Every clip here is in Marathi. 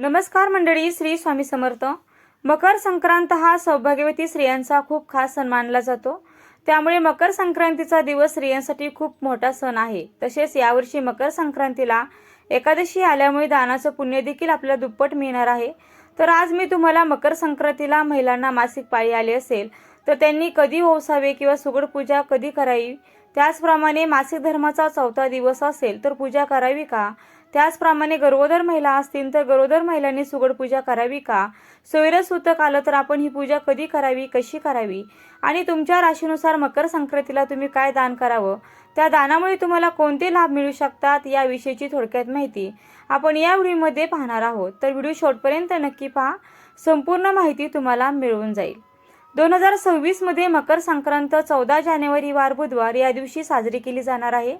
नमस्कार मंडळी श्री स्वामी समर्थ. मकर संक्रांत हा सौभाग्यवती स्त्रियांचा खूप खास सण मानला जातो. त्यामुळे मकर संक्रांतीचा दिवस स्त्रियांसाठी खूप मोठा सण आहे. तसेच यावर्षी मकर संक्रांतीला एकादशी आल्यामुळे दानाचं पुण्य देखील आपल्याला दुप्पट मिळणार आहे. तर आज मी तुम्हाला मकर संक्रांतीला महिलांना मासिक पाळी आली असेल तर त्यांनी कधी ओसावे किंवा सुगड पूजा कधी करावी त्याचप्रमाणे मासिक धर्माचा चौथा दिवस असेल तर पूजा करावी का? त्याचप्रमाणे गरोदर महिला असतील तर गरोदर महिलांनी सुगड पूजा करावी का? सोयरस सूतक आलं तर आपण ही पूजा कधी करावी? कशी करावी? आणि तुमच्या राशीनुसार मकर संक्रांतीला तुम्ही काय दान करावं? त्या दानामुळे तुम्हाला कोणते लाभ मिळू शकतात याविषयीची थोडक्यात माहिती आपण या व्हिडिओमध्ये पाहणार आहोत. तर व्हिडिओ शेवटपर्यंत नक्की पहा. संपूर्ण माहिती तुम्हाला मिळून जाईल. दोन हजार सव्वीसमध्ये मकर संक्रांत चौदा जानेवारी वार बुधवार या दिवशी साजरी केली जाणार आहे.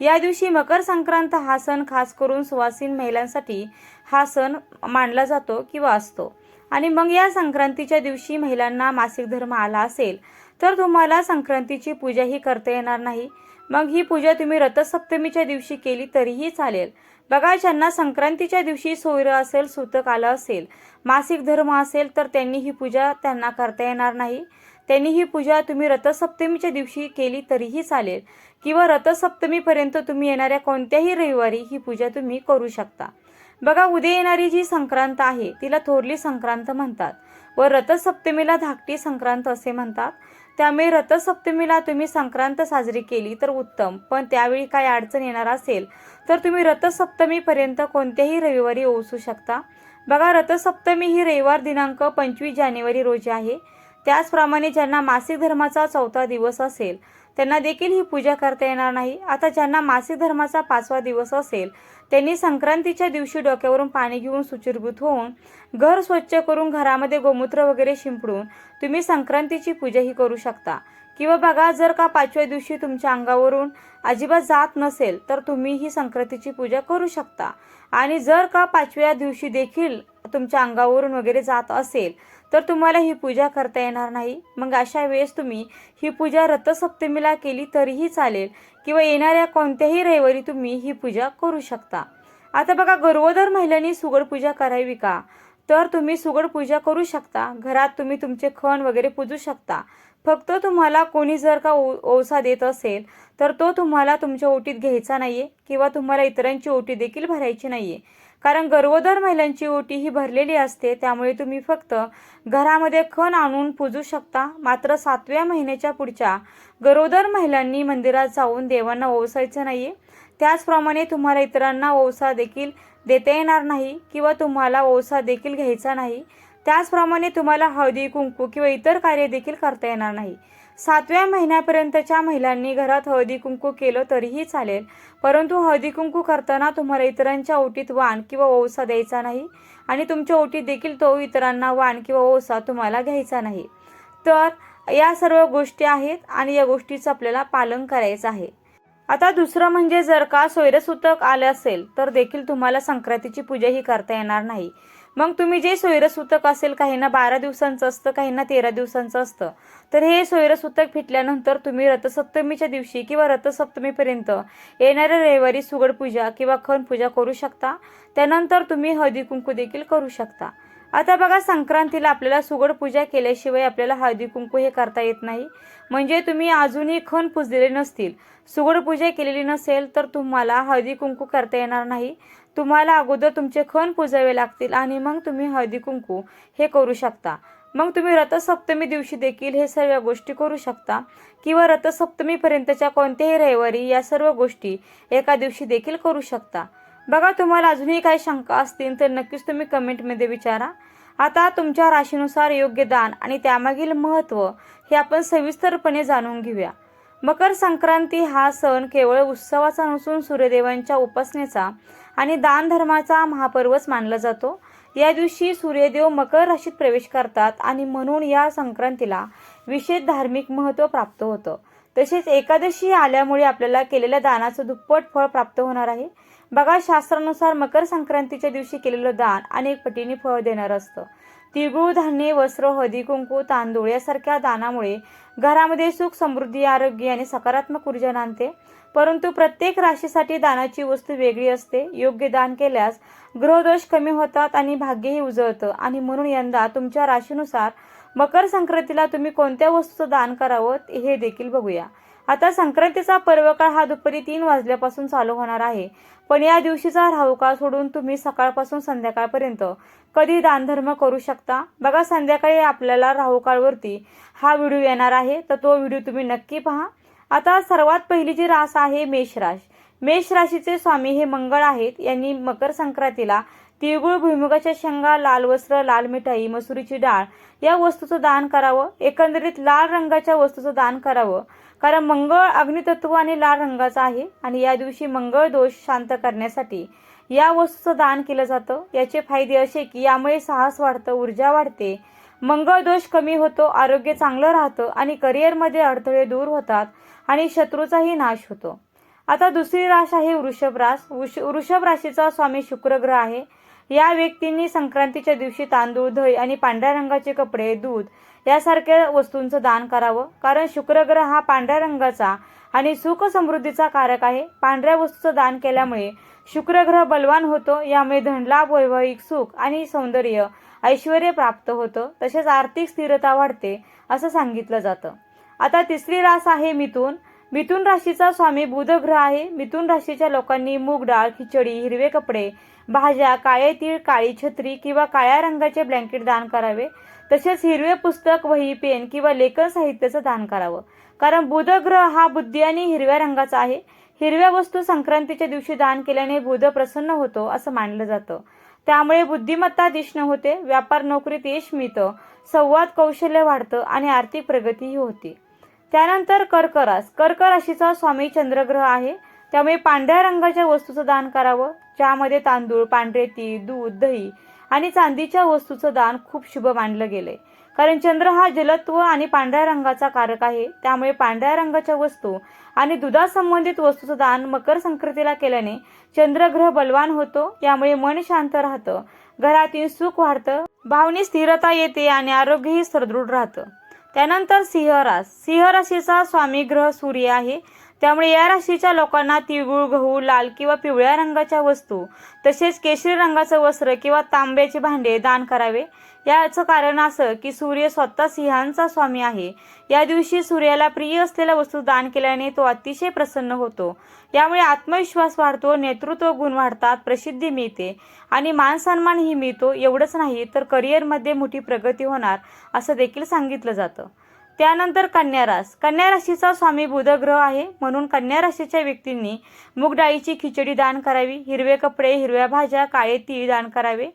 या दिवशी मकर संक्रांत हा सण खास करून सुवासीन महिलांसाठी हा सण मानला जातो किंवा असतो. आणि मग या संक्रांतीच्या दिवशी महिलांना मासिक धर्म आला असेल तर तुम्हाला संक्रांतीची पूजाही करता येणार नाही. मग ही पूजा तुम्ही रथसप्तमीच्या दिवशी केली तरीही चालेल. बघा ज्यांना संक्रांतीच्या दिवशी सोयरं असेल सूतक आलं असेल मासिक धर्म असेल तर त्यांनी ही पूजा त्यांना करता येणार नाही. त्यांनी ही पूजा तुम्ही रथसप्तमीच्या दिवशी केली तरीही चालेल. किंवा रथसप्तमीपर्यंत तुम्ही येणाऱ्या कोणत्याही रविवारी ही पूजा तुम्ही करू शकता. बघा उद्या येणारी जी संक्रांत आहे तिला थोरली संक्रांत म्हणतात व रथसप्तमीला धाकटी संक्रांत असे म्हणतात. त्यामुळे रथसप्तमीला तुम्ही संक्रांत साजरी केली तर उत्तम. पण त्यावेळी काय अडचण येणार असेल तर तुम्ही रथसप्तमीपर्यंत कोणत्याही रविवारी ओसू शकता. बघा रथसप्तमी ही रविवार दिनांक पंचवीस जानेवारी रोजी आहे. त्याचप्रमाणे ज्यांना मासिक धर्माचा चौथा दिवस असेल त्यांना देखील ही पूजा करता येणार नाही. आता ज्यांना मासिक धर्माचा पाचवा दिवस असेल त्यांनी संक्रांतीच्या दिवशी डोक्यावरून पाणी घेऊन सुचिरभूत होऊन घर स्वच्छ करून घरामध्ये गोमूत्र वगैरे शिंपडून तुम्ही संक्रांतीची पूजाही करू शकता. किंवा बघा जर का पाचव्या दिवशी तुमच्या अंगावरून अजिबात जात नसेल तर तुम्ही ही संक्रांतीची पूजा करू शकता. आणि जर का पाचव्या दिवशी देखील तुमच्या अंगावरून वगैरे जात असेल तर तुम्हाला ही पूजा करता येणार नाही. मग अशा वेळेस तुम्ही ही पूजा रथसप्तमीला केली तरीही चालेल किंवा येणाऱ्या कोणत्याही रविवारी तुम्ही ही पूजा करू शकता. आता बघा गर्भोदर महिलांनी सुगड पूजा करावी का? तर तुम्ही सुगड पूजा करू शकता. घरात तुम्ही तुमचे खण वगैरे पूजू शकता. फक्त तुम्हाला कोणी जर का ओ ओसा देत असेल तर तो तुम्हाला तुमच्या ओटीत घ्यायचा नाहीये किंवा तुम्हाला इतरांची ओटी देखील भरायची नाहीये. कारण गर्भोदर महिलांची ओटी ही भरलेली असते त्यामुळे तुम्ही फक्त घरामध्ये खण आणून पूजू शकता. मात्र सातव्या महिन्याच्या पुढच्या गरोदर महिलांनी मंदिरात जाऊन देवांना ओवसायचं नाही त्याचप्रमाणे तुम्हाला इतरांना ओवसा देखील देता येणार नाही किंवा तुम्हाला ओवसा देखील घ्यायचा नाही. त्याचप्रमाणे तुम्हाला हळदी कुंकू किंवा इतर कार्य देखील करता येणार नाही. सातव्या महिन्यापर्यंतच्या महिलांनी घरात हळदी कुंकू केलं तरीही चालेल. परंतु हळदी कुंकू करताना तुम्हाला इतरांच्या ओटीत वाण किंवा ओसा द्यायचा नाही आणि तुमच्या ओटीत देखील तो इतरांना वाण किंवा ओसा तुम्हाला घ्यायचा नाही. तर या सर्व गोष्टी आहेत आणि या गोष्टीचं आपल्याला पालन करायचं आहे. आता दुसरं म्हणजे जर का सोयरसूतक आलं असेल तर देखील तुम्हाला संक्रांतीची पूजाही करता येणार नाही. मग तुम्ही जे सोयरसूतक असेल काहींना बारा दिवसांचं असतं काहींना तेरा दिवसांचं असतं. तर हे सोयरसूतक फिटल्यानंतर तुम्ही रथसप्तमीच्या दिवशी किंवा रथसप्तमीपर्यंत येणाऱ्या रविवारी सुगड पूजा किंवा खण पूजा करू शकता. त्यानंतर तुम्ही हळदी कुंकू देखील करू शकता. आता बघा संक्रांतीला आपल्याला सुगड पूजा केल्याशिवाय आपल्याला हळदी कुंकू हे करता येत नाही. म्हणजे तुम्ही अजूनही खण पुजलेले नसतील. सुगड पूजा केलेली नसेल तर तुम्हाला हळदी कुंकू करता येणार नाही. तुम्हाला अगोदर तुमचे खण पुजावे लागतील आणि मग तुम्ही हळदी कुंकू हे करू शकता. मग तुम्ही रथसप्तमी दिवशी देखील हे सर्व गोष्टी करू शकता किंवा रथसप्तमीपर्यंतच्या कोणत्याही रविवारी या सर्व गोष्टी एका दिवशी देखील करू शकता. बघा तुम्हाला अजूनही काही शंका असतील तर नक्कीच तुम्ही कमेंटमध्ये विचारा. आता तुमच्या राशीनुसार योग्य दान आणि त्यामागील महत्त्व हे आपण सविस्तरपणे जाणून घेऊया. मकर संक्रांती हा सण केवळ उत्सवाचा नसून सूर्यदेवांच्या उपासनेचा आणि दान धर्माचा महापर्वच मानला जातो. या दिवशी सूर्यदेव मकर राशीत प्रवेश करतात आणि म्हणून या संक्रांतीला विशेष धार्मिक महत्त्व प्राप्त होतं. तसेच एकादशी आल्यामुळे आपल्याला केलेल्या दानाचं दुप्पट फळ प्राप्त होणार आहे. बघा शास्त्रानुसार मकर संक्रांतीच्या दिवशी केलेलं दान अनेक पटीने फळ देणार असतं. तिळगुळ धान्य वस्त्र हळदी कुंकू तांदूळ यासारख्या दानामुळे घरामध्ये सुख समृद्धी आरोग्य आणि सकारात्मक ऊर्जा नांदते. परंतु प्रत्येक राशीसाठी दानाची वस्तू वेगळी असते. योग्य दान केल्यास ग्रहदोष कमी होतात आणि भाग्यही उजळतं. आणि म्हणून यंदा तुमच्या राशीनुसार मकर संक्रांतीला तुम्ही कोणत्या वस्तूचं दान करावं हे देखील बघूया. आता संक्रांतीचा पर्वकाळ हा दुपारी तीन वाजल्यापासून चालू होणार आहे. पण या दिवशीचा राहुकाळ सोडून तुम्ही सकाळपासून संध्याकाळपर्यंत कधी दानधर्म करू शकता? बघा संध्याकाळी आपल्याला राहुकाळवरती हा व्हिडिओ येणार आहे. तर तो व्हिडिओ तुम्ही नक्की पहा. आता सर्वात पहिली जी रास आहे मेष राश मेष राशीचे स्वामी हे मंगळ आहेत. यांनी मकर संक्रांतीला तिळगुळ भुईमुगाच्या शेंगा लाल वस्त्र लाल मिठाई मसुरीची डाळ या वस्तूचं दान करावं. एकंदरीत लाल रंगाच्या वस्तूचं दान करावं. कारण मंगळ अग्नितत्व आणि लाल रंगाचा आहे आणि या दिवशी मंगळ दोष शांत करण्यासाठी या वस्तूचं दान केलं जातं. याचे फायदे असे की यामुळे साहस वाढतं ऊर्जा वाढते. मंगळ दोष कमी होतो आरोग्य चांगलं राहतं आणि करिअरमध्ये अडथळे दूर होतात आणि शत्रूचाही नाश होतो. आता दुसरी राश आहे वृषभ रास वृष वृषभ राशीचा स्वामी शुक्रग्रह आहे. या व्यक्तींनी संक्रांतीच्या दिवशी तांदूळ दही आणि पांढऱ्या रंगाचे कपडे दूध यासारख्या वस्तूंचं दान करावं. कारण शुक्र ग्रह हा पांढऱ्या रंगाचा आणि सुख समृद्धीचा कारक आहे. पांढऱ्या वस्तूचं दान केल्यामुळे शुक्र ग्रह बलवान होतो. यामुळे धनलाभ वैवाहिक सुख आणि सौंदर्य ऐश्वर प्राप्त होतं. तसेच आर्थिक स्थिरता वाढते असं सांगितलं जातं. आता तिसरी रास आहे मिथून. मिथुन राशीचा स्वामी बुध ग्रह आहे. मिथुन राशीच्या लोकांनी मूग डाळ खिचडी हिरवे कपडे भाज्या काळे तीळ काळी छत्री किंवा काळ्या रंगाचे ब्लँकेट दान करावे. तसेच हिरवे पुस्तक वही पेन किंवा लेखन साहित्याचं दान करावं. कारण बुध ग्रह हा बुद्धी आणि हिरव्या रंगाचा आहे. हिरव्या वस्तू संक्रांतीच्या दिवशी दान केल्याने बुध प्रसन्न होतो असं मानलं जातं. त्यामुळे बुद्धिमत्ता दिसणं होते व्यापार नोकरीत यश मिळतं संवाद कौशल्य वाढतं आणि आर्थिक प्रगतीही होती. त्यानंतर कर्करास. कर्कराशीचा कर्क राशीचा स्वामी चंद्रग्रह आहे. त्यामुळे पांढऱ्या रंगाच्या वस्तूचं दान करावं ज्यामध्ये तांदूळ पांढरे तीळ दूध दही आणि चांदीच्या वस्तूचं दान खूप शुभ मानलं गेलंय. कारण चंद्र हा जलत्व आणि पांढऱ्या रंगाचा कारक आहे. त्यामुळे पांढऱ्या रंगाच्या वस्तू आणि दुधासंबंधित वस्तूचं दान मकर संक्रांतीला केल्याने चंद्रग्रह बलवान होतो. यामुळे मन शांत राहतं. घरातील सुख वाढतं. भावनी स्थिरता येते आणि आरोग्यही सदृढ राहतं. त्यानंतर सिंहरास सिंहराशीचा स्वामी ग्रह सूर्य आहे. त्यामुळे या राशीच्या लोकांना तिळगुळ गहू लाल किंवा पिवळ्या रंगाच्या वस्तू तसेच केशरी रंगाचं वस्त्र किंवा तांब्याचे भांडे दान करावे. याचं कारण असं की सूर्य स्वतः सिंहांचा स्वामी आहे. या दिवशी सूर्याला प्रिय असलेल्या वस्तू दान केल्याने तो अतिशय प्रसन्न होतो. यामुळे आत्मविश्वास वाढतो नेतृत्व गुण वाढतात प्रसिद्धी मिळते आणि मान सन्मानही मिळतो. एवढंच नाही तर करिअरमध्ये मोठी प्रगती होणार असं देखील सांगितलं जातं. त्यानंतर कन्या रास. कन्या राशीचा स्वामी बुधग्रह आहे. म्हणून कन्या राशीच्या व्यक्तींनी मूगडाळीची खिचडी दान करावी. हिरवे कपडे हिरव्या भाज्या काळे तीळ दान करावे.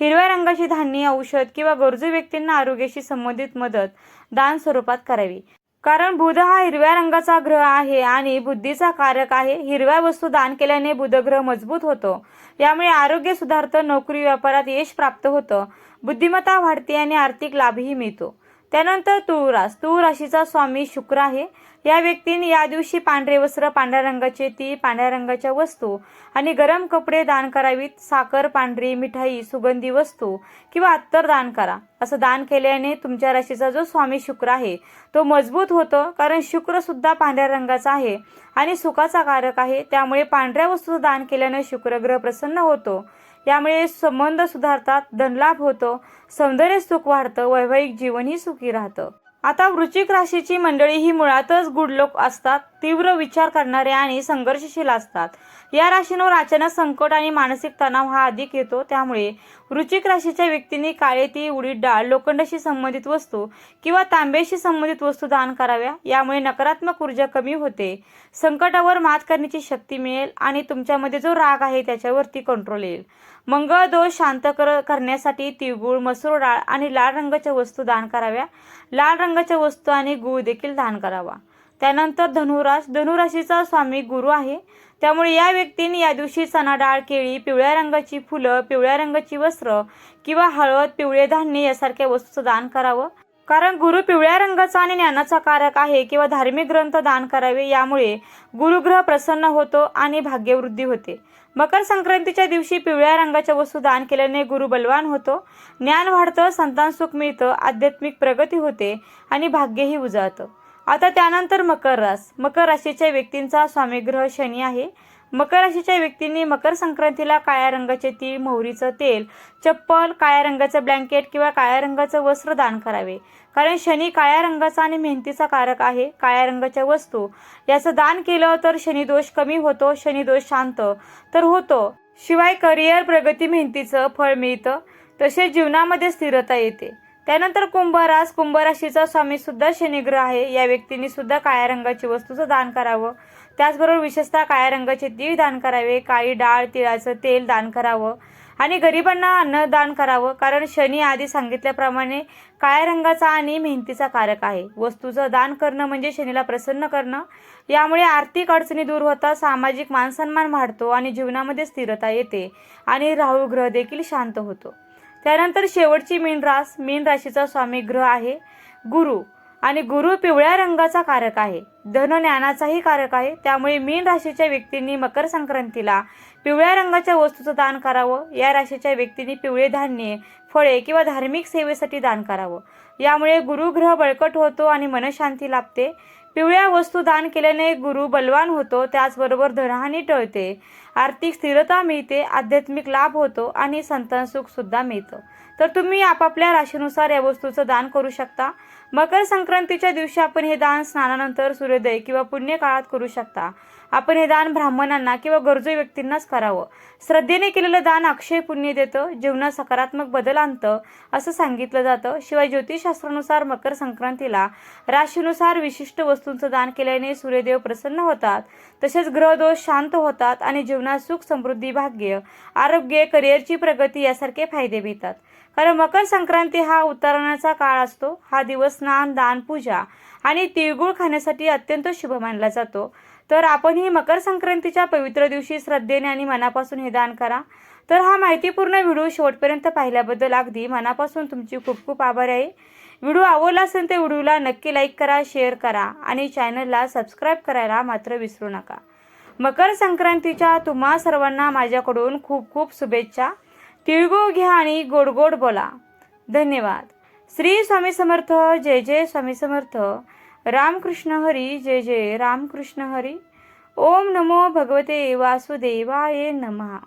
हिरव्या रंगाची धान्य औषध किंवा गरजू व्यक्तींना आरोग्याशी संबंधित मदत दान स्वरूपात करावी. कारण बुध हा हिरव्या रंगाचा ग्रह आहे आणि बुद्धीचा कारक आहे. हिरव्या वस्तू दान केल्याने बुधग्रह मजबूत होतो. यामुळे आरोग्य सुधारतं नोकरी व्यापारात यश प्राप्त होतं. बुद्धिमत्ता वाढते आणि आर्थिक लाभही मिळतो. त्यानंतर तुळरास तुळराशीचा तुळ राशीचा स्वामी शुक्र आहे. या व्यक्तीने या दिवशी पांढरे वस्त्र पांढऱ्या रंगाचे ती पांढऱ्या रंगाच्या वस्तू आणि गरम कपडे दान करावीत. साखर पांढरी मिठाई सुगंधी वस्तू किंवा अत्तर दान करा. असं दान केल्याने तुमच्या राशीचा जो स्वामी शुक्र आहे तो मजबूत होतो कारण शुक्र सुद्धा पांढऱ्या रंगाचा आहे आणि सुखाचा कारक आहे. त्यामुळे पांढऱ्या वस्तूचं दान केल्याने शुक्रग्रह प्रसन्न होतो. त्यामुळे संबंध सुधारतात धनलाभ होतो सौंदर्य सुख वाढतं वैवाहिक जीवनही सुखी राहतं. आता वृश्चिक राशीची मंडळी ही मुळातच गुड लोक असतात तीव्र विचार करणारे आणि संघर्षशील असतात. या राशींवर अचानक संकट आणि मानसिक तणाव हा अधिक येतो. त्यामुळे रुचिक राशीच्या व्यक्तींनी काळे ती उडीद डाळ लोखंडाशी संबंधित वस्तू किंवा तांब्याशी संबंधित वस्तू दान कराव्या. यामुळे नकारात्मक ऊर्जा कमी होते. संकटावर मात करण्याची शक्ती मिळेल आणि तुमच्यामध्ये जो राग आहे त्याच्यावरती कंट्रोल येईल. मंगळ दोष शांत कर करण्यासाठी तिळगुळ मसूर डाळ आणि लाल रंगाच्या वस्तू दान कराव्या. लाल रंगाच्या वस्तू आणि गुळ देखील दान करावा. त्यानंतर धनुराश धनुराशीचा स्वामी गुरु आहे. त्यामुळे या व्यक्तीने या दिवशी चणा डाळ केळी पिवळ्या रंगाची फुलं पिवळ्या रंगाची वस्त्र किंवा हळद पिवळे धान्य यासारख्या वस्तूचं दान करावं. कारण गुरु पिवळ्या रंगाचा आणि ज्ञानाचा कारक आहे किंवा धार्मिक ग्रंथ दान करावे यामुळे गुरुग्रह प्रसन्न होतो आणि भाग्यवृद्धी होते. मकर संक्रांतीच्या दिवशी पिवळ्या रंगाच्या वस्तू दान केल्याने गुरु बलवान होतो. ज्ञान वाढतं संतान सुख मिळतं आध्यात्मिक प्रगती होते आणि भाग्यही उजाळतं. आता त्यानंतर मकर रास. मकर राशीच्या व्यक्तींचा स्वामीग्रह शनी आहे. मकर राशीच्या व्यक्तींनी मकर संक्रांतीला काळ्या रंगाचे तीळ मोहरीचं तेल चप्पल काळ्या रंगाचं ब्लँकेट किंवा काळ्या रंगाचं वस्त्र दान करावे. कारण शनी काळ्या रंगाचा आणि मेहनतीचा कारक आहे. काळ्या रंगाच्या वस्तू. याचं दान केलं तर शनिदोष कमी होतो शनिदोष शांत. तर होतो. शिवाय करिअर प्रगती मेहनतीचं फळ मिळतं. तसेच जीवनामध्ये स्थिरता येते. त्यानंतर कुंभरास कुंभराशीचा स्वामी सुद्धा शनिग्रह आहे. या व्यक्तींनी सुद्धा काळ्या रंगाची वस्तूचं दान करावं. त्याचबरोबर विशेषतः काळ्या रंगाचे तीळ दान करावे. काळी डाळ तिळाचं तेल दान करावं. आणि गरिबांना अन्न दान करावं. कारण शनी आधी सांगितल्याप्रमाणे काळ्या रंगाचा आणि मेहनतीचा कारक आहे. वस्तूचं दान करणं म्हणजे शनीला प्रसन्न करणं. यामुळे आर्थिक अडचणी दूर होतात सामाजिक मानसन्मान वाढतो आणि जीवनामध्ये स्थिरता येते आणि राहू ग्रह देखील शांत होतो. त्यानंतर शेवटची मीन रास मीन राशीचा स्वामी ग्रह आहे. गुरु आणि गुरु पिवळ्या रंगाचा कारक आहे. धन ज्ञानाचाही कारक आहे. त्यामुळे मीन राशीच्या व्यक्तींनी मकर संक्रांतीला पिवळ्या रंगाच्या वस्तूचं दान करावं. या राशीच्या व्यक्तींनी पिवळे धान्ये फळे किंवा धार्मिक सेवेसाठी दान करावं. यामुळे गुरुग्रह बळकट होतो आणि मनशांती लाभते. पिवळ्या वस्तू दान केल्याने गुरु बलवान होतो त्याचबरोबर धनहानी टळते. आर्थिक स्थिरता मिळते आध्यात्मिक लाभ होतो आणि संतान सुख सुद्धा मिळतं. तर तुम्ही आपापल्या राशीनुसार या वस्तूचं दान करू शकता. मकर संक्रांतीच्या दिवशी आपण हे दान स्नानानंतर सूर्योदय किंवा पुण्य काळात करू शकता. आपण हे दान ब्राह्मणांना किंवा गरजू व्यक्तींनाच करावं. श्रद्धेने केलेलं दान अक्षय पुण्य देतं जीवनात सकारात्मक बदल आणतं असं सांगितलं जातं. शिवाय ज्योतिषशास्त्रानुसार मकर संक्रांतीला राशीनुसार विशिष्ट वस्तूंचं दान केल्याने सूर्यदेव प्रसन्न होतात. तसेच ग्रहदोष शांत होतात आणि जीवनात सुख समृद्धी भाग्य आरोग्य करिअरची प्रगती यासारखे फायदे मिळतात. कारण मकर संक्रांती हा उतरण्याचा काळ असतो. हा दिवस स्नान दान पूजा आणि तिळगुळ खाण्यासाठी अत्यंत शुभ मानला जातो. तर आपणही मकर संक्रांतीच्या पवित्र दिवशी श्रद्धेने आणि मनापासून हे दान करा. तर हा माहितीपूर्ण व्हिडिओ शेवटपर्यंत पाहिल्याबद्दल अगदी मनापासून तुमची खूप खूप आभार आहे. व्हिडिओ आवडला असेल तर व्हिडिओला नक्की लाईक करा शेअर करा आणि चॅनलला सबस्क्राईब करायला मात्र विसरू नका. मकर संक्रांतीच्या तुम्हा सर्वांना माझ्याकडून खूप खूप शुभेच्छा. तिळगुळ घ्या आणि गोड गोड बोला. धन्यवाद. श्री स्वामी समर्थ जय जय स्वामी समर्थ. रामकृष्ण हरी जय जय रामकृष्ण हरी. ओम नमो भगवते वासुदेवाय नमः.